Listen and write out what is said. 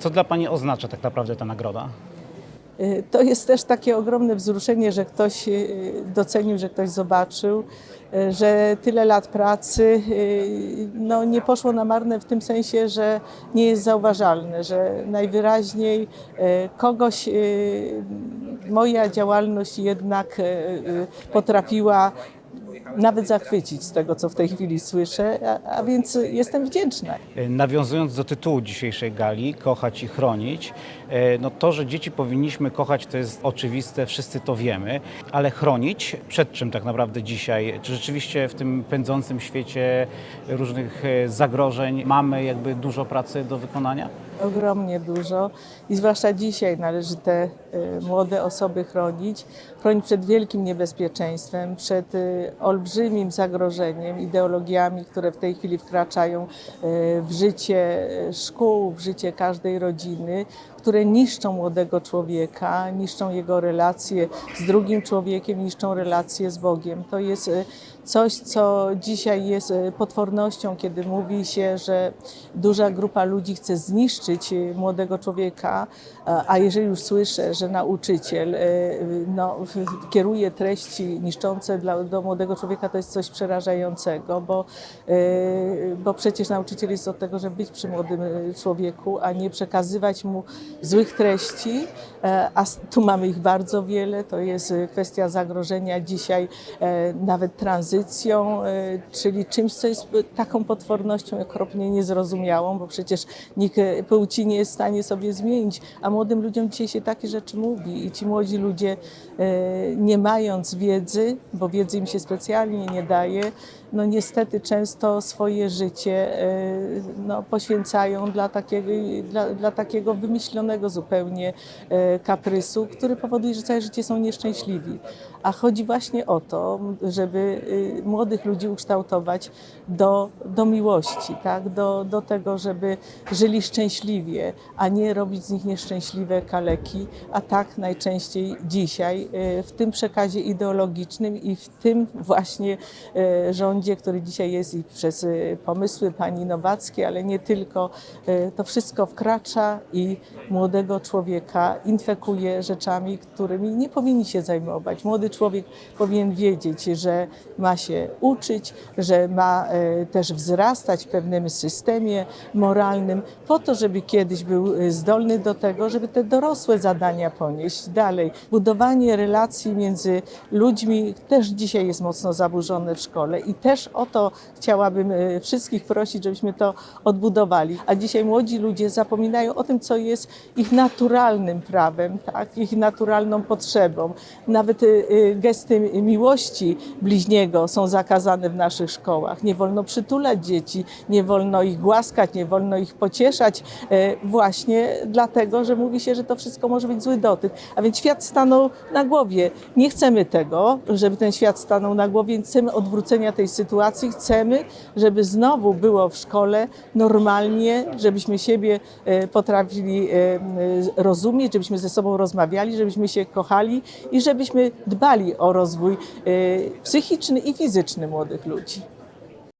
Co dla Pani oznacza tak naprawdę ta nagroda? Y, To jest też takie ogromne wzruszenie, że ktoś y, docenił, że ktoś zobaczył, y, że tyle lat pracy no, nie poszło na marne w tym sensie, że nie jest zauważalne, że najwyraźniej kogoś moja działalność jednak potrafiła nawet zachwycić z tego, co w tej chwili słyszę, a, a więc jestem wdzięczna. E, Nawiązując do tytułu dzisiejszej gali, kochać i chronić, e, no to, że dzieci powinniśmy kochać, to jest oczywiste, wszyscy to wiemy, ale chronić przed czym tak naprawdę dzisiaj? Czy rzeczywiście w tym pędzącym świecie różnych e, zagrożeń mamy jakby dużo pracy do wykonania? Ogromnie dużo i zwłaszcza dzisiaj należy te młode osoby chronić. Chronić przed wielkim niebezpieczeństwem, przed olbrzymim zagrożeniem, ideologiami, które w tej chwili wkraczają y, w życie y, szkół, w życie każdej rodziny, które niszczą młodego człowieka, niszczą jego relacje z drugim człowiekiem, niszczą relacje z Bogiem. To jest y, coś, co dzisiaj jest y, potwornością, kiedy mówi się, że duża grupa ludzi chce zniszczyć y, młodego człowieka, a- jeżeli już słyszę, że nauczyciel y, no, kieruje treści niszczące dla, do młodego człowieka, to jest coś przerażającego, bo, bo przecież nauczyciel jest od tego, żeby być przy młodym człowieku, a nie przekazywać mu złych treści, e, a tu mamy ich bardzo wiele. To jest kwestia zagrożenia dzisiaj e, nawet tranzycją, e, czyli czymś, co jest y, taką potwornością okropnie niezrozumiałą, bo przecież nikt e, płci nie jest w stanie sobie zmienić, a młodym ludziom dzisiaj się takie rzeczy mówi i ci młodzi ludzie e, nie mając wiedzy, bo wiedzy im się specjalnie nie daje, no niestety często swoje życie e, no, poświęcają dla takiego, dla, dla takiego wymyślonego zupełnie e, kaprysu, który powoduje, że całe życie są nieszczęśliwi. A chodzi właśnie o to, żeby y, młodych ludzi ukształtować do, do miłości, tak? do, do tego, żeby żyli szczęśliwie, a nie robić z nich nieszczęśliwe kaleki, a tak najczęściej dzisiaj w tym przekazie ideologicznym i w tym właśnie y, rządzie, który dzisiaj jest i przez y, pomysły pani Nowackiej, ale nie tylko, y, to wszystko wkracza i młodego człowieka infekuje rzeczami, którymi nie powinni się zajmować. Młody człowiek powinien wiedzieć, że ma się uczyć, że ma e, też wzrastać w pewnym systemie moralnym, po to, żeby kiedyś był zdolny do tego, żeby te dorosłe zadania ponieść dalej. Budowanie relacji między ludźmi też dzisiaj jest mocno zaburzone w szkole i też o to chciałabym e, wszystkich prosić, żebyśmy to odbudowali. A dzisiaj młodzi ludzie zapominają o tym, co jest ich naturalnym prawem, tak? ich naturalną potrzebą. Nawet y, y, gesty miłości bliźniego są zakazane w naszych szkołach. Nie wolno przytulać dzieci, nie wolno ich głaskać, nie wolno ich pocieszać, właśnie dlatego, że mówi się, że to wszystko może być zły dotyk. A więc świat stanął na głowie. Nie chcemy tego, żeby ten świat stanął na głowie, chcemy odwrócenia tej sytuacji. Chcemy, żeby znowu było w szkole normalnie, żebyśmy siebie e, potrafili e, e, rozumieć, żebyśmy ze sobą rozmawiali, żebyśmy się kochali i żebyśmy dbali o rozwój psychiczny i fizyczny młodych ludzi.